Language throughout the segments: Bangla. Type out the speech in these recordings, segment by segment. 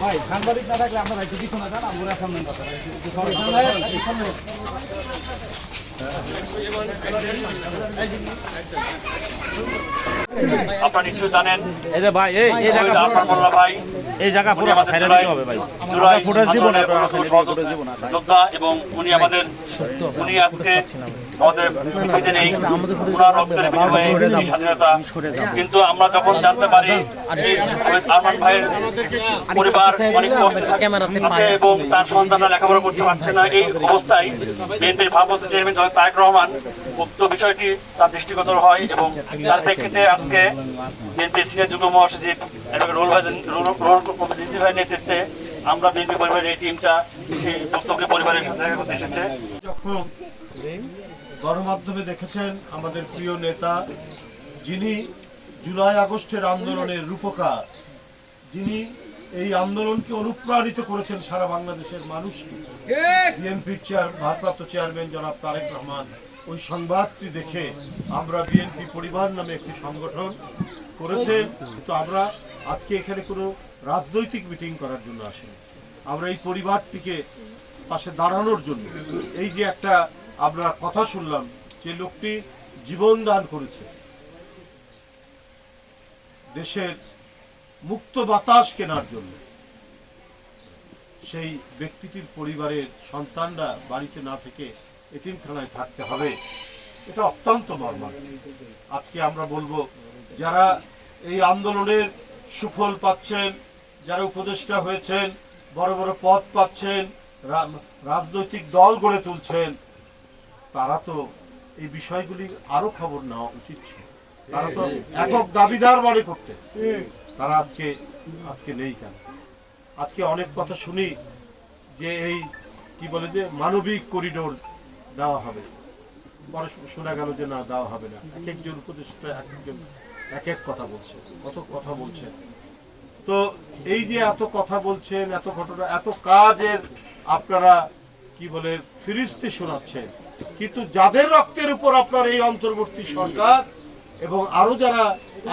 ভাই সাংবাদিক না থাকলে আমরা কিছু না জানা আমরা সামনে। আপনারা নিশ্চয়ই জানেন এই যে ভাই এই এই জায়গা জাফর ভাই এই জায়গা পুরো আমাদের দিতে হবে ভাই জুলাই ফুটেজ দিব না আপনারা আসেন ফুটেজ দিব না যোদ্ধা এবং উনি আমাদের উনি আজকে আমাদের পৃথিবীতে নেই ওনার রক্তের বিনিময়ে স্বাধীনতা কিন্তু আমরা যখন জানতে পারি আরমান ভাইয়ের পরিবার অনেক কষ্টে এবং তার সন্তানরা লেখাপড়া করতে পারছে না এই অবস্থায় বিএনপির চেয়ারম্যান রহমান উক্ত বিষয়টি তার হয় এবং তার প্রেক্ষিতে আজকে বিএনপি সিনিয়র যুগ্ম মহাসচিব ভাই ভাইয়ের নেতৃত্বে আমরা বিএনপি পরিবারের এই টিমটা সেই পরিবারের সাথে দেখা করতে এসেছে। গণমাধ্যমে দেখেছেন আমাদের প্রিয় নেতা, যিনি জুলাই আগস্টের আন্দোলনের রূপকার, যিনি এই আন্দোলনকে অনুপ্রাণিত করেছেন সারা বাংলাদেশের মানুষকে। বিএনপির চেয়ার ভারপ্রাপ্ত চেয়ারম্যান জনাব তারেক রহমান ওই সংবাদটি দেখে আমরা বিএনপি পরিবার নামে একটি সংগঠন করেছে। কিন্তু আমরা আজকে এখানে কোনো রাজনৈতিক মিটিং করার জন্য আসিনি। আমরা এই পরিবারটিকে পাশে দাঁড়ানোর জন্য। এই যে একটা আমরা কথা শুনলাম যে লোকটি জীবন দান করেছে। দেশের মুক্ত বাতাস কেনার জন্য। সেই ব্যক্তিটির পরিবারের সন্তানরা বাড়িতে না থেকে এতিমখানায় থাকতে হবে। এটা অত্যন্ত মর্মান্তিক। আজকে আমরা বলব, যারা এই আন্দোলনের সুফল পাচ্ছেন, যারা উপদেষ্টা হয়েছেন, বড় বড় পদ পাচ্ছেন রাজনৈতিক দল গড়ে তুলছেন, তারা তো এই বিষয়গুলি আরও খবর নেওয়া উচিত ছিল। তারা তো একক দাবিদার মনে করতে। তারা আজকে আজকে নেই কেন? আজকে অনেক কথা শুনি যে এই, কি বলে যে, মানবিক করিডোর দেওয়া হবে। পরে শোনা গেল যে না, দেওয়া হবে না। এক একজন উপদেষ্টা, এক একজন, এক এক কথা বলছে, কত কথা বলছেন তো এই যে এত কথা বলছেন, এত ঘটনা, এত কাজের আপনারা, কি বলে, ফিরিস্তি শোনাচ্ছেন। কিন্তু যাদের রক্তের উপর আপনার এই অন্তর্বর্তী সরকার এবং আরও যারা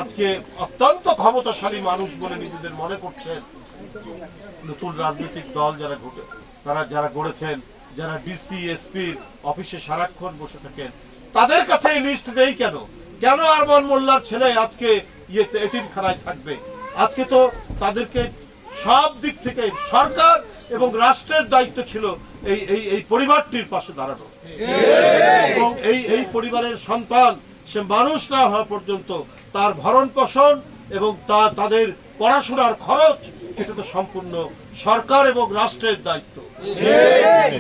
আজকে অত্যন্ত ক্ষমতাশালী মানুষ বলে নিজেদের মনে করছেন নতুন রাজনৈতিক দল যারা ঘটে, তারা যারা গড়েছেন, যারা ডিসি এসপির অফিসে সারাক্ষণ বসে থাকেন, তাদের কাছে এই লিস্ট নেই কেন? কেন আরমান মোল্লার ছেলে আজকে ইয়েতে এতিমখানায় থাকবে? আজকে তো তাদেরকে সব দিক থেকে সরকার এবং রাষ্ট্রের দায়িত্ব ছিল এই এই এই পরিবারটির পাশে দাঁড়ানো। এবং এই এই পরিবারের সন্তান সে মানুষ না হওয়া পর্যন্ত তার ভরণ পোষণ এবং তা তাদের পড়াশোনার খরচ এটা তো সম্পূর্ণ সরকার এবং রাষ্ট্রের দায়িত্ব।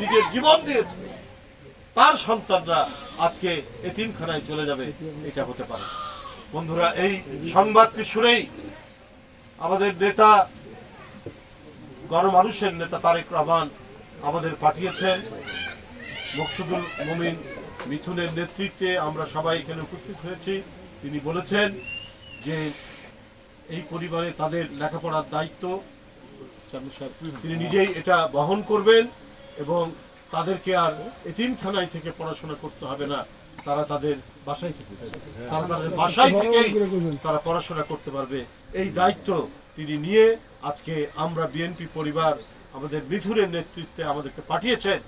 নিজের জীবন দিয়েছে। তার সন্তানরা আজকে এতিমখানায় চলে যাবে এটা হতে পারে। বন্ধুরা এই সংবাদটি শুনেই আমাদের নেতা গণমানুষের নেতা তারেক রহমান আমাদের পাঠিয়েছেন। মকসুদুল মমিন মিথুনের নেতৃত্বে আমরা সবাই এখানে উপস্থিত হয়েছি। তিনি বলেছেন যে এই পরিবারে তাদের লেখাপড়ার দায়িত্ব। তিনি নিজেই এটা বহন করবেন এবং তাদেরকে আর এতিমখানায় থেকে পড়াশোনা করতে হবে না। তারা তাদের বাসায় থেকে তারা তাদের বাসায় থেকেই তারা পড়াশোনা করতে পারবে। এই দায়িত্ব তিনি নিয়ে আজকে আমরা বিএনপি পরিবার আমাদের মিথুনের নেতৃত্বে আমাদেরকে পাঠিয়েছেন।